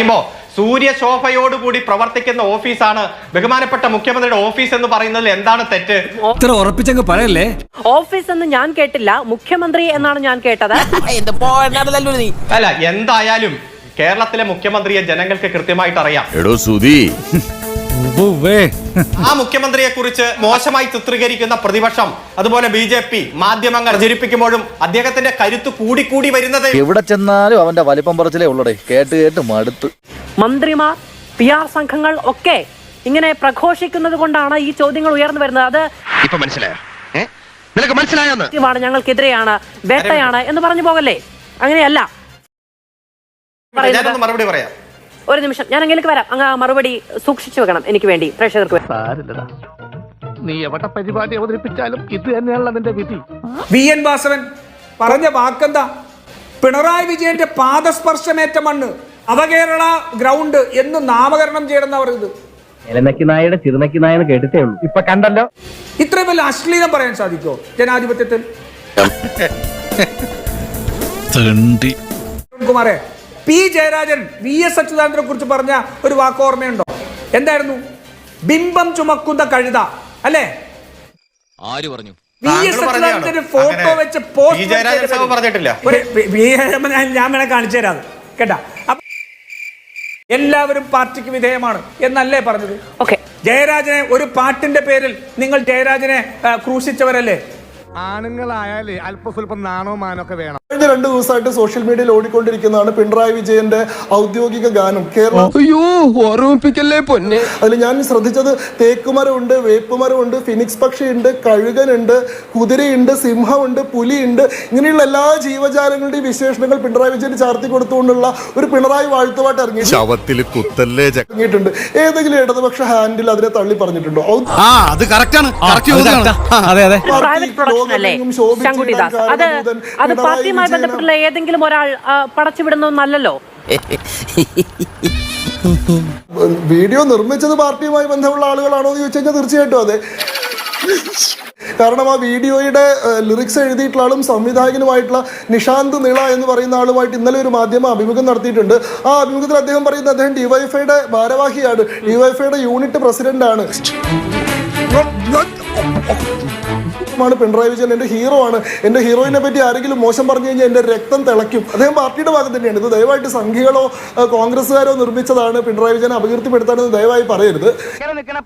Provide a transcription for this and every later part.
പറയുമ്പോ സൂര്യശോഭയോടുകൂടി പ്രവർത്തിക്കുന്ന ഓഫീസാണ് ബഹുമാനപ്പെട്ട മുഖ്യമന്ത്രിയുടെ ഓഫീസ് എന്ന് പറയുന്നതിൽ എന്താണ് തെറ്റ്? ഇത്ര ഉറപ്പിച്ചങ്ങ് പറയല്ലേ? ഓഫീസ് എന്ന് ഞാൻ കേട്ടില്ല. മുഖ്യമന്ത്രി എന്നാണ് ഞാൻ കേട്ടത്. അല്ല എന്തായാലും കേരളത്തിലെ മുഖ്യമന്ത്രിയെ ജനങ്ങൾക്ക് കൃത്യമായിട്ട് അറിയാം എടോ സുധി. ആ മുഖ്യമന്ത്രിയെ കുറിച്ച് മോശമായി ചിത്രീകരിക്കുന്ന പ്രതിപക്ഷം അതുപോലെ ബി ജെ പി മാധ്യമങ്ങൾ പ്രചരിപ്പിക്കുമ്പോഴും അദ്ദേഹത്തിന്റെ കരുത്ത് കൂടിക്കൂടി വരുന്നത് എവിടെ ചെന്നാലും അവന്റെ വലിപ്പം പറച്ചിലേ ഉള്ളടേ. കേട്ട് കേട്ട് മടുത്ത്. മന്ത്രിമാർ പി ആർ സംഘങ്ങൾ ഒക്കെ ഇങ്ങനെ പ്രഘോഷിക്കുന്നത് കൊണ്ടാണ് ഈ ചോദ്യങ്ങൾ ഉയർന്നു വരുന്നത്. അത് ഇപ്പൊ മനസ്സിലായോ? നിനക്ക് മനസ്സിലായോന്ന്? ാണ് ഞങ്ങൾക്കെതിരെയാണ്. വേട്ടയാണ് എന്ന് പറഞ്ഞു പോകല്ലേ? അങ്ങനെയല്ല. ഞാനൊന്ന് മറുപടി പറയാം. ഒരു നിമിഷം. ഞാൻ അങ്ങേലേക്ക് വരാം. അങ്ങ് ആ മറുപടി സൂക്ഷിച്ചു വെക്കണം എനിക്ക് വേണ്ടി. പ്രേക്ഷകർക്ക് വേണ്ടി. നീ എവിടെ പരിപാടി അവതരിപ്പിച്ചാലും ഇത് തന്നെയാണല്ലോ നിന്റെ വിധി. വി എൻ വാസവൻ പറഞ്ഞ വാക്കെന്താ? പിണറായി വിജയന്റെ പാദസ്പർശമേറ്റ മണ്ണ് അവകേരള ഗ്രൗണ്ട് എന്ന് നാമകരണം ചെയ്യണമെന്നാ പറയുന്നത് ഇലനക്കി നായയുടെ ചിറുനക്കി നായെന്ന് കേട്ടിട്ടേ ഉള്ളൂ. ഇപ്പൊ കണ്ടല്ലോ. ഇത്രയും വലിയ അശ്ലീലം പറയാൻ സാധിക്കോ ജനാധിപത്യത്തിൽ? കുമാരെ പി ജയരാജൻ വി എസ് അച്യുതാനന്ദനെ കുറിച്ച് പറഞ്ഞ ഒരു വാക്ക് ഓർമ്മയുണ്ടോ? എന്തായിരുന്നു? ബിംബം ചുമക്കുന്ന കഴുത അല്ലേ? ആര് പറഞ്ഞു? ഫോട്ടോ വെച്ച് പോസ്റ്റ്. ഞാൻ- വേണ കാണിച്ചു തരാം. കേട്ടാ? അപ്പൊ എല്ലാവരും പാർട്ടിക്ക് വിധേയമാണ് എന്നല്ലേ പറഞ്ഞത്? ഓക്കെ. ജയരാജനെ ഒരു പാട്ടിന്റെ പേരിൽ നിങ്ങൾ ജയരാജനെ ക്രൂശിച്ചവരല്ലേ? ആണുങ്ങളായാലേ അല്പസ്വല്പം നാണോ മാനോ ഒക്കെ വേണം. കഴിഞ്ഞ രണ്ട് ദിവസമായിട്ട് സോഷ്യൽ മീഡിയയിൽ ഓടിക്കൊണ്ടിരിക്കുന്നതാണ് പിണറായി വിജയന്റെ ഔദ്യോഗിക ഗാനം. കേരളം അയ്യോ ഓർമ്മിപ്പിക്കല്ലേ പൊന്നെ. അതിൽ ഞാൻ ശ്രദ്ധിച്ചത് തേക്കുമരമുണ്ട് വേപ്പുമരമുണ്ട് ഫിനിക്സ് പക്ഷിയുണ്ട് കഴുകനുണ്ട് കുതിരയുണ്ട് സിംഹമുണ്ട് പുലിയുണ്ട്. ഇങ്ങനെയുള്ള എല്ലാ ജീവജാലങ്ങളുടെയും വിശേഷണങ്ങൾ പിണറായി വിജയന് ചാർത്തി കൊടുത്തുകൊണ്ടുള്ള ഒരു പിണറായി വാഴ്ത്തുപാട്ട് ഇറങ്ങി. ശവത്തിൽ കുത്തല്ലേ ഇറങ്ങിയിട്ടുണ്ട്. ഏതെങ്കിലും ഇടതുപക്ഷ ഹാൻഡിൽ അതിനെ തള്ളി പറഞ്ഞിട്ടുണ്ടോ? ആ അത് കറക്റ്റാണ് അതെ അതെ പ്രൈവറ്റ് പ്രൊഡക്ഷൻ അല്ലേ? ശങ്കുട്ടിദാസ് അത് അത് പിണറായി വിജയനാണ്. ബന്ധപ്പെട്ടുള്ള ഏതെങ്കിലും ഒരാൾ പടച്ചുവിടുന്ന നല്ലല്ലോ വീഡിയോ നിർമ്മിച്ചത് പാർട്ടിയുമായി ബന്ധമുള്ള ആളുകളാണോ എന്ന് ചോദിച്ചു കഴിഞ്ഞാൽ തീർച്ചയായിട്ടും അതെ. കാരണം ആ വീഡിയോയുടെ ലിറിക്സ് എഴുതിയിട്ടുള്ള ആളും സംവിധായകനുമായിട്ടുള്ള നിഷാന്ത് നിള എന്ന് പറയുന്ന ആളുമായിട്ട് ഇന്നലെ ഒരു മാധ്യമ അഭിമുഖം നടത്തിയിട്ടുണ്ട്. ആ അഭിമുഖത്തിൽ അദ്ദേഹം പറയുന്നത് അദ്ദേഹം ഡിവൈഫൈയുടെ ഭാരവാഹിയാണ്. ഡിവൈഫൈയുടെ യൂണിറ്റ് പ്രസിഡന്റാണ്. ാണ് പിണറായി വിജയൻ എന്റെ ഹീറോ ആണ്. എന്റെ ഹീറോയിനെ പറ്റി ആരെങ്കിലും മോശം പറഞ്ഞു കഴിഞ്ഞാൽ എന്റെ രക്തം തിളയ്ക്കും. അദ്ദേഹം പാർട്ടിയുടെ ഭാഗം തന്നെയാണ്. ഇത് ദയവായിട്ട് സംഘികളോ കോൺഗ്രസ്സുകാരോ നിർമ്മിച്ചതാണ് പിണറായി വിജയനെ അപകീർത്തിപ്പെടുത്താനെന്ന് ദയവായി പറയരുത്.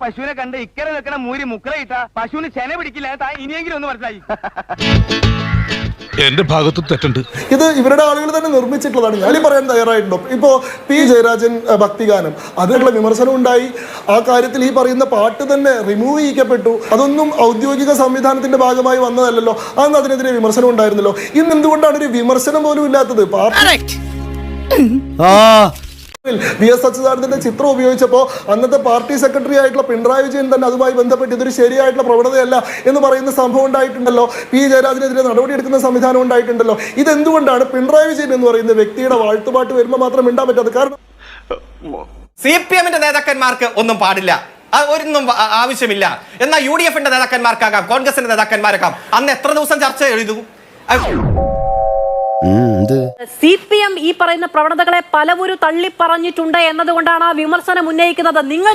പശുവിനെ കണ്ട് ഇക്കരെ നിൽക്കണ മൂരി മുക്കറയിട്ട പശുവിന് ചെന പിടിക്കില്ല ഇനിയെങ്കിലും ഒന്ന് മനസ്സിലായി. എന്റെ ഭാഗത്ത് തെറ്റുണ്ട്. ഇത് ഇവരുടെ ആളുകൾ തന്നെ നിർമ്മിച്ചിട്ടുള്ളതാണ്. ഞാൻ പറയാൻ തയ്യാറായിട്ടുണ്ടോ? ഇപ്പോ പി ജയരാജൻ ഭക്തിഗാനം. അതിനുള്ള വിമർശനം ഉണ്ടായി. ആ കാര്യത്തിൽ ഈ പറയുന്ന പാട്ട് തന്നെ റിമൂവ് ചെയ്യിക്കപ്പെട്ടു. അതൊന്നും ഔദ്യോഗിക സംവിധാനത്തിന്റെ ഭാഗമായി വന്നതല്ലല്ലോ. അന്ന് അതിനെതിരെ വിമർശനം ഉണ്ടായിരുന്നല്ലോ. ഇന്ന് എന്തുകൊണ്ടാണ് ഒരു വിമർശനം പോലും ഇല്ലാത്തത്? പാർട്ടി വി എസ് അച്യുതാനന്ദന്റെ ചിത്രം ഉപയോഗിച്ചപ്പോൾ അന്നത്തെ പാർട്ടി സെക്രട്ടറി ആയിട്ടുള്ള പിണറായി വിജയൻ തന്നെ അതുമായി ബന്ധപ്പെട്ട് ഇതൊരു ശരിയായിട്ടുള്ള പ്രവണതയല്ല എന്ന് പറയുന്ന സംഭവം ഉണ്ടായിട്ടുണ്ടല്ലോ. പി. ജയരാജനെതിരെ നടപടിയെടുക്കുന്ന സംവിധാനം ഉണ്ടായിട്ടുണ്ടല്ലോ. ഇതെന്തുകൊണ്ടാണ് പിണറായി വിജയൻ എന്ന് പറയുന്ന വ്യക്തിയുടെ വാഴ്ത്തുപാട്ട് വരുമ്പോൾ മാത്രം മിണ്ടാൻ പറ്റാത്ത കാരണം സി പി എമ്മിന്റെ നേതാക്കന്മാർക്ക് ഒന്നും പാടില്ല. ഒരൊന്നും ആവശ്യമില്ല. എന്നാൽ യു ഡി എഫിന്റെ നേതാക്കന്മാർക്കാകാം കോൺഗ്രസിന്റെ നേതാക്കന്മാരാകാം. അന്ന് എത്ര ദിവസം ചർച്ച എഴുതു? ആ, സി പി എം ഈ പറയുന്ന പ്രവണതകളെ പലവരും തള്ളി പറഞ്ഞിട്ടുണ്ട് എന്നതുകൊണ്ടാണ് ആ വിമർശനം ഉന്നയിക്കുന്നത്. നിങ്ങൾ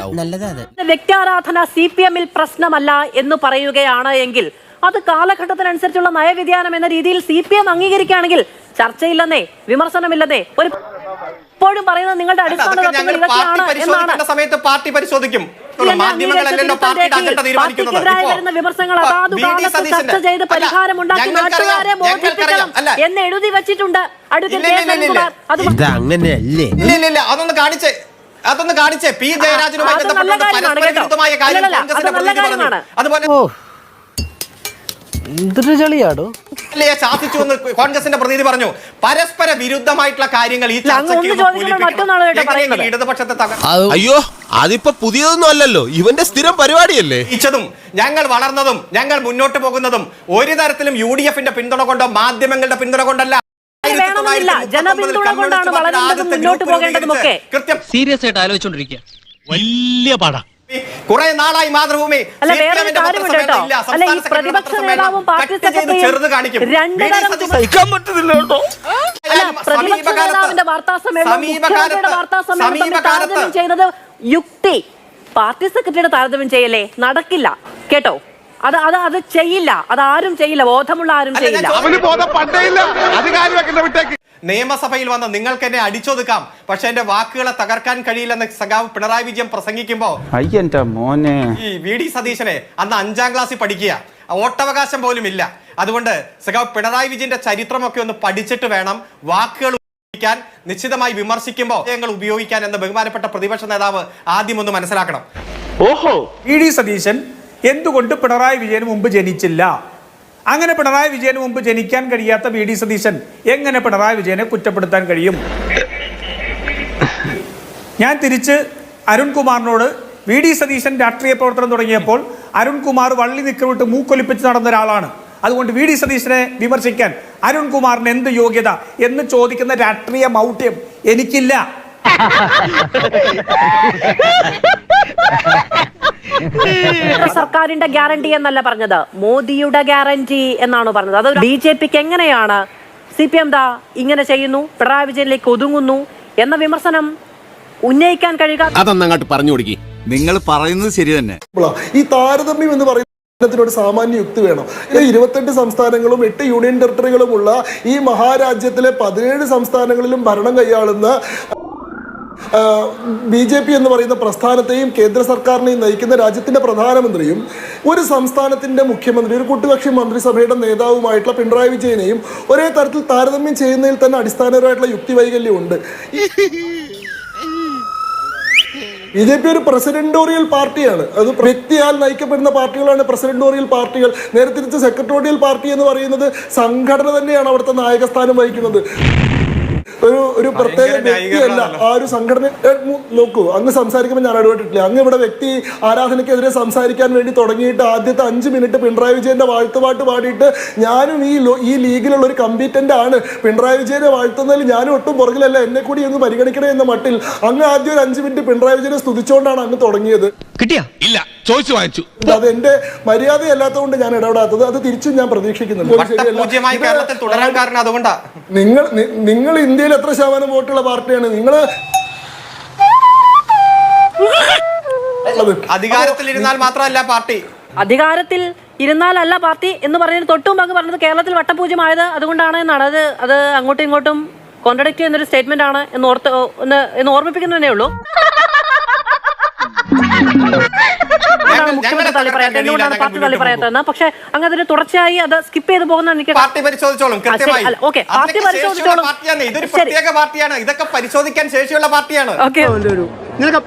വ്യക്തിയാരാധന സി പി എമ്മിൽ പ്രശ്നമല്ല എന്ന് പറയുകയാണ് എങ്കിൽ അത് കാലഘട്ടത്തിനനുസരിച്ചുള്ള നയവ്യതിയാനം എന്ന രീതിയിൽ സി പി എം അംഗീകരിക്കുകയാണെങ്കിൽ ചർച്ചയില്ലെന്നേ വിമർശനമില്ലെന്നേ ഒരു ഇപ്പോഴും പറയുന്നത് നിങ്ങളുടെ അടിസ്ഥാന തത്വങ്ങൾ ഇതൊക്കെയാണ് എന്നാണ്. സമയത്ത് പാർട്ടി പരിശോധിക്കും. വരുന്ന വിമർശനങ്ങൾ അതാതു. കാലത്ത് ചർച്ച ചെയ്ത് പരിഹാരമുണ്ടാക്കി നാട്ടുകാരെ ബോധിപ്പിക്കണം എന്ന് എഴുതി വെച്ചിട്ടുണ്ട്. അടുത്ത അങ്ങനെയല്ലേ? അതൊന്ന് കാണിച്ചേ. അതൊന്ന് കാണിച്ചേ. പി. ജയരാജനുമായി ബന്ധപ്പെട്ടുകൊണ്ട് പരസ്പര കേട്ടോ. വിരുദ്ധമായ കാര്യം അല്ലല്ല, കോൺഗ്രസിന്റെ പ്രതിനിധി പറഞ്ഞു. അതുപോലെ എന്തൊരു ചളിയാടോ? അല്ലേ ശാസിച്ചു എന്ന് കോൺഗ്രസിന്റെ പ്രതിനിധി പറഞ്ഞു പരസ്പര വിരുദ്ധമായിട്ടുള്ള കാര്യങ്ങൾ ഈ ചർച്ചയ്ക്ക്. ഇടതുപക്ഷത്തെ അയ്യോ അതിപ്പോ പുതിയതൊന്നും അല്ലല്ലോ. ഇവന്റെ സ്ഥിരം പരിപാടിയല്ലേ? ഇച്ചതും ഞങ്ങൾ വളർന്നതും ഞങ്ങൾ മുന്നോട്ട് പോകുന്നതും ഒരു തരത്തിലും യു ഡി എഫിന്റെ പിന്തുണ കൊണ്ടോ മാധ്യമങ്ങളുടെ പിന്തുണ കൊണ്ടല്ല. ജനപിന്തുണ കൊണ്ടാണ് മുന്നോട്ട് പോകേണ്ടതുമൊക്കെ. സീരിയസ് ആയിട്ട് ആലോചിച്ചോണ്ടിരിക്കുക വലിയ പാടാ. കുറെ നാളായി മാതൃഭൂമി അല്ല CPM കാര്യമുണ്ട് കേട്ടോ. അല്ല ഈ പ്രതിപക്ഷ നേതാവും പാർട്ടി സെക്രട്ടറി ചെയ്ത് ചെറുത് കാണിക്കും. സെക്രട്ടറിയും രണ്ട് വി. ഡി. തരം സതീശൻ സഹിക്കാൻ പറ്റുന്നില്ല കേട്ടോ. അല്ല, പ്രതിപക്ഷ സമീപകാലത്ത് നേതാവിന്റെ വാർത്താ സമ്മേളനം മുഖ്യമന്ത്രിയുടെ വാർത്താ സമ്മേളനം താരതമ്യം ചെയ്യുന്നത് യുക്തി. പാർട്ടി സെക്രട്ടറിയുടെ താരതമ്യം ചെയ്യല്ലേ? നടക്കില്ല. കേട്ടോ? അത് അത് അത് ചെയ്യില്ല. അത് ആരും ചെയ്യില്ല. ബോധമുള്ള ആരും ചെയ്യില്ല. നിയമസഭയിൽ വന്ന് നിങ്ങൾക്ക് എന്നെ അടിച്ചൊതുക്കാം. പക്ഷെ എന്റെ വാക്കുകളെ തകർക്കാൻ കഴിയില്ലെന്ന് സഖാവ് പിണറായി വിജയൻ പ്രസംഗിക്കുമ്പോ മോനെ. ഈ വി ഡി സതീശനെ അന്ന് അഞ്ചാം ക്ലാസ്സിൽ പഠിക്കുക. വോട്ടവകാശം പോലും ഇല്ല. അതുകൊണ്ട് സഖാവ് പിണറായി വിജയന്റെ ചരിത്രമൊക്കെ ഒന്ന് പഠിച്ചിട്ട് വേണം വാക്കുകൾ ഉപയോഗിക്കാൻ നിശ്ചിതമായി വിമർശിക്കുമ്പോൾ ഞങ്ങൾ ഉപയോഗിക്കാൻ എന്ന് ബഹുമാനപ്പെട്ട പ്രതിപക്ഷ നേതാവ് ആദ്യം ഒന്ന് മനസ്സിലാക്കണം. ഓഹോ. വി ഡി സതീശൻ എന്തുകൊണ്ട് പിണറായി വിജയന് മുമ്പ് ജനിച്ചില്ല? അങ്ങനെ പിണറായി വിജയന് മുമ്പ് ജനിക്കാൻ കഴിയാത്ത വി ഡി സതീശൻ എങ്ങനെ പിണറായി വിജയനെ കുറ്റപ്പെടുത്താൻ കഴിയും? ഞാൻ തിരിച്ച് അരുൺകുമാറിനോട് വി ഡി സതീശൻ രാഷ്ട്രീയ പ്രവർത്തനം തുടങ്ങിയപ്പോൾ അരുൺകുമാർ വള്ളി നിക്കവിട്ട് മൂക്കൊലിപ്പിച്ച് നടന്ന ഒരാളാണ്. അതുകൊണ്ട് വി ഡി സതീശനെ വിമർശിക്കാൻ അരുൺകുമാറിന് എന്ത് യോഗ്യത എന്ന് ചോദിക്കുന്ന രാഷ്ട്രീയ മൗഢ്യം എനിക്കില്ല. സർക്കാരിന്റെ ഗ്യാരണ്ടി എന്നല്ല പറഞ്ഞത്. മോദിയുടെ ഗ്യാരണ്ടി എന്നാണ് പറഞ്ഞത്. അത് ബി ജെ പിക്ക് എങ്ങനെയാണ്? സി പി എം ദാ ഇങ്ങനെ ചെയ്യുന്നു പിണറായി വിജയനിലേക്ക് ഒതുങ്ങുന്നു എന്ന വിമർശനം ഉന്നയിക്കാൻ കഴിയുക അതൊന്നങ്ങോട്ട് പറഞ്ഞു കൊടുക്കി. നിങ്ങൾ പറയുന്നത് ശരി തന്നെ. ഈ താരതമ്യം എന്ന് പറയുന്നത് ത്തിനോട് സാമാന്യ യുക്തി വേണം. ഇരുപത്തെട്ട് സംസ്ഥാനങ്ങളും എട്ട് യൂണിയൻ ടെറിട്ടറികളുമുള്ള ഈ മഹാരാജ്യത്തിലെ പതിനേഴ് സംസ്ഥാനങ്ങളിലും ഭരണം കൈയാളുന്ന ബി ജെ പി എന്ന് പറയുന്ന പ്രസ്ഥാനത്തെയും കേന്ദ്ര സർക്കാരിനെയും നയിക്കുന്ന രാജ്യത്തിന്റെ പ്രധാനമന്ത്രിയും ഒരു സംസ്ഥാനത്തിന്റെ മുഖ്യമന്ത്രി ഒരു കൂട്ടുകക്ഷി മന്ത്രിസഭയുടെ നേതാവുമായിട്ടുള്ള പിണറായി വിജയനെയും ഒരേ തരത്തിൽ താരതമ്യം ചെയ്യുന്നതിൽ തന്നെ അടിസ്ഥാനപരമായിട്ടുള്ള യുക്തി വൈകല്യമുണ്ട് ബി ജെ പി ഒരു പ്രസിഡന്റോറിയൽ പാർട്ടിയാണ്. അത് വ്യക്തിയാൽ നയിക്കപ്പെടുന്ന പാർട്ടികളാണ് പ്രസിഡന്റോറിയൽ പാർട്ടികൾ. നേരെ തിരിച്ച് സെക്രട്ടോറിയൽ പാർട്ടി എന്ന് പറയുന്നത് സംഘടന തന്നെയാണ് അവിടുത്തെ നായകസ്ഥാനം വഹിക്കുന്നത്. ഒരു ഒരു പ്രത്യേക വ്യക്തിയല്ല ആ ഒരു സംഘടന നോക്കൂ അങ്ങ് സംസാരിക്കുമ്പോൾ ഞാൻ ഇടപെട്ടിട്ടില്ല അങ്ങ് ഇവിടെ വ്യക്തി ആരാധനയ്ക്കെതിരെ സംസാരിക്കാൻ വേണ്ടി തുടങ്ങിയിട്ട് ആദ്യത്തെ അഞ്ച് മിനിറ്റ് പിണറായി വിജയന്റെ വാഴ്ത്തുപാട്ട് പാടിയിട്ട് ഞാനും ഈ ഈ ലീഗിലുള്ള ഒരു കമ്പീറ്റന്റ് ആണ്. പിണറായി വിജയനെ വാഴ്ത്തുന്നതിൽ ഞാനും ഒട്ടും പുറകിലല്ല. എന്നെ കൂടി ഒന്ന് പരിഗണിക്കണേ എന്ന മട്ടിൽ അങ്ങ് ആദ്യം ഒരു അഞ്ച് മിനിറ്റ് പിണറായി വിജയനെ സ്തുതിച്ചുകൊണ്ടാണ് അങ്ങ് തുടങ്ങിയത്. കിട്ടിയ? ഇല്ല. ചോദിച്ചു വാങ്ങിച്ചു. അത് എന്റെ മര്യാദയല്ലാത്തതുകൊണ്ട് ഞാൻ ഇടപെടാത്തത്. അത് തിരിച്ചും ഞാൻ പ്രതീക്ഷിക്കുന്നുണ്ട്. നിങ്ങൾ നിങ്ങൾ ഇന്ത്യയിൽ എത്ര ശതമാനം വോട്ടുള്ള പാർട്ടിയാണ്? നിങ്ങൾ അധികാരത്തിൽ ഇരുന്നാൽ മാത്രമല്ല പാർട്ടി. അധികാരത്തിൽ ഇരുന്നാലല്ല പാർട്ടി എന്ന് പറഞ്ഞതിന് തൊട്ടും അങ്ങ് പറഞ്ഞത് കേരളത്തിൽ വട്ടപൂജ്യമായത് അതുകൊണ്ടാണ് എന്നാണ്. അത് അത് അങ്ങോട്ടും ഇങ്ങോട്ടും കോൺട്രഡിക്ട് ചെയ്യുന്ന ഒരു സ്റ്റേറ്റ്മെന്റ് ആണ് എന്ന് ഓർത്ത് എന്ന് എന്ന് ഓർമ്മിപ്പിക്കുന്നതേ ഉള്ളൂ. എന്തുകൊണ്ടാണ് മുഖ്യമന്ത്രി തള്ളി പറയാത്തത് എന്തുകൊണ്ടാണ് പാർട്ടി തള്ളി പറയാത്തതെന്ന് പക്ഷെ അങ്ങ് അതിന് തുടർച്ചയായി അത് സ്കിപ്പ് ചെയ്ത് പോകുന്ന എനിക്ക് പാർട്ടി പരിശോധിച്ചോളും. കൃത്യമായി. ഓക്കേ, പാർട്ടി പരിശോധിച്ചോളും. ഇതൊരു പ്രത്യേക പാർട്ടിയാണ്. ഇതൊക്കെ പരിശോധിക്കാൻ ശേഷിയുള്ള പാർട്ടിയാണ്. ഓക്കെ.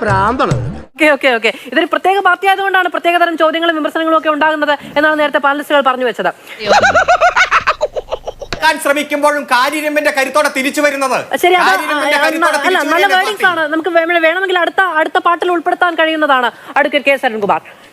പ്രാന്താണ്. Okay okay okay. ഇതൊരു പ്രത്യേക പാർട്ടി ആയതുകൊണ്ടാണ് പ്രത്യേക തരം ചോദ്യങ്ങളും വിമർശനങ്ങളും ഒക്കെ ഉണ്ടാകുന്നത് എന്നാണ് നേരത്തെ പാനലിസ്റ്റുകൾ പറഞ്ഞു വെച്ചത്. ക്കാൻ ശ്രമിക്കുമ്പോഴും കാര്യരമ്പിന്റെ കരുത്തോടെ തിരിച്ചു വരുന്നത്. അല്ല നല്ല വേർഡിങ്സ് ആണ്. നമുക്ക് വേണമെങ്കിൽ അടുത്ത അടുത്ത പാട്ടിൽ ഉൾപ്പെടുത്താൻ കഴിയുന്നതാണ് അടുക്കൽ കെ സരൺകുമാർ